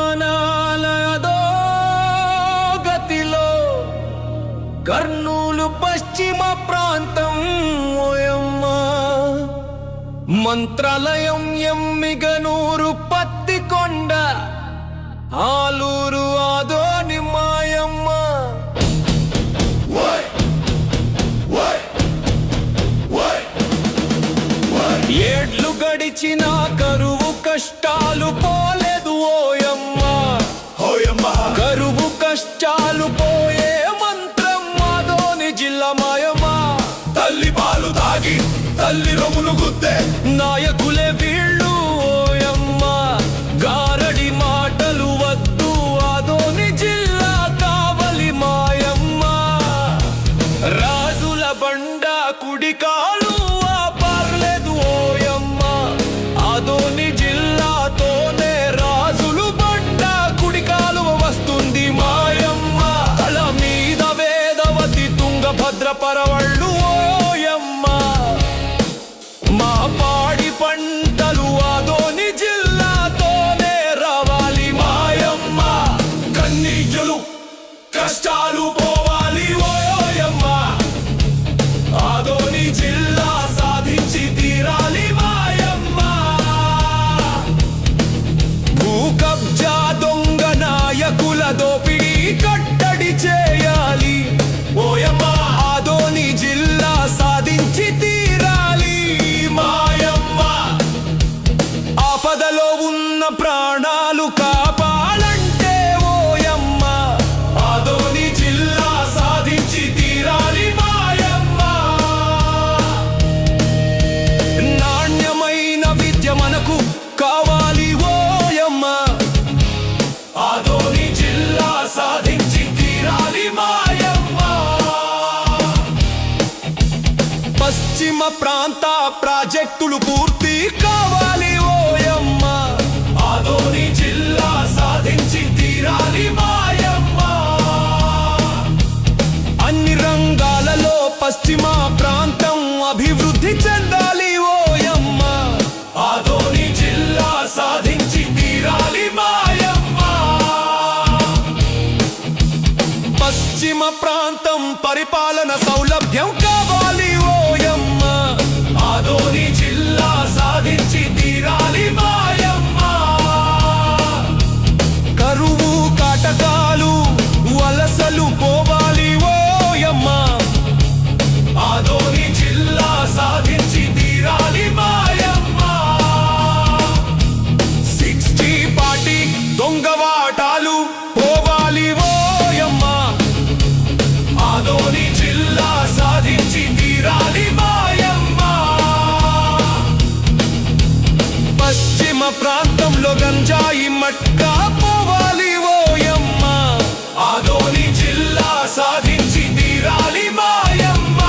అవమానాలదో గతిలో కర్నూలు పశ్చిమ ప్రాంతం ఓయమ్మ. మంత్రాలయం ఎమ్మిగనూరు పత్తికొండ ఆలూరు పాలు తాగి తల్లి రొమ్ములు గుద్దే. నాయకులే వీళ్ళు ప్రాజెక్టులు పూర్తి కావాలి ఓయమ్మ. ఆదోని జిల్లా సాధించి తీరాలి మాయమ్మ. అన్ని రంగాలలో పశ్చిమ ప్రాంతం అభివృద్ధి చెందాలి ఓయమ్మ. ఆదోని జిల్లా సాధించి తీరాలి మాయమ్మ. పశ్చిమ ప్రాంతం పరిపాలన సౌలభ్యం కావాలి ఓ ఆదోని ప్రాంతంలో గంజాయి మట్కా పోవాలి ఓయమ్మ ఆదోని జిల్లా సాధించి తీరాలి మాయమ్మ.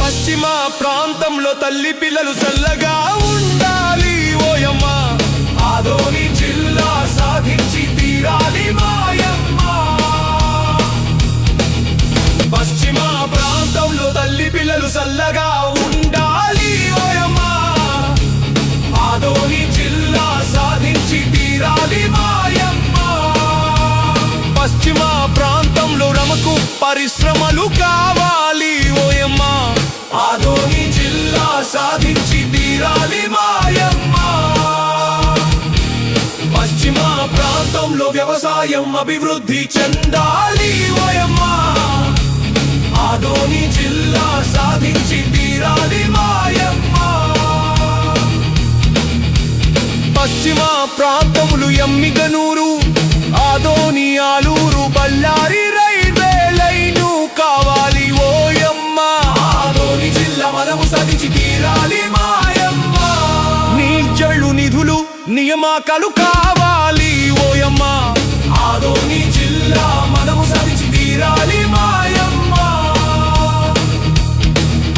పశ్చిమ ప్రాంతంలో తల్లి పిల్లలు చల్లగా పరిశ్రమలు కావాలి ఓయమ్మా ఆదోని జిల్లా సాధించి తీరాలి మాయమ్మ. పశ్చిమ ప్రాంతంలో వ్యవసాయం అభివృద్ధి చెందాలి ఓయమ్మా ఆదోని జిల్లా నియామకాలు కావాలి ఓయమ్మ. ఆదోని జిల్లా మనము సాధించి తీరాలి మాయమ్మ.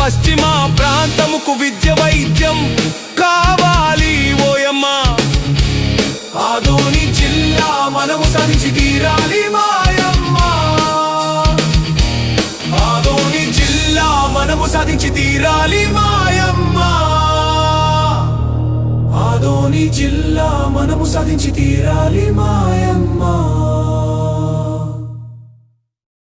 పశ్చిమ ప్రాంతముకు విద్య వైద్యం కావాలి ఓయమ్మ. ఆదోని జిల్లా మనము సాధించి తీరాలి మాయమ్మ. ఆదోని జిల్లా మనము సాధించి తీరాలి మాయమ్మ. ఆదోని జిల్లా మనము సాధించి తీరాలి మాయమ్మా.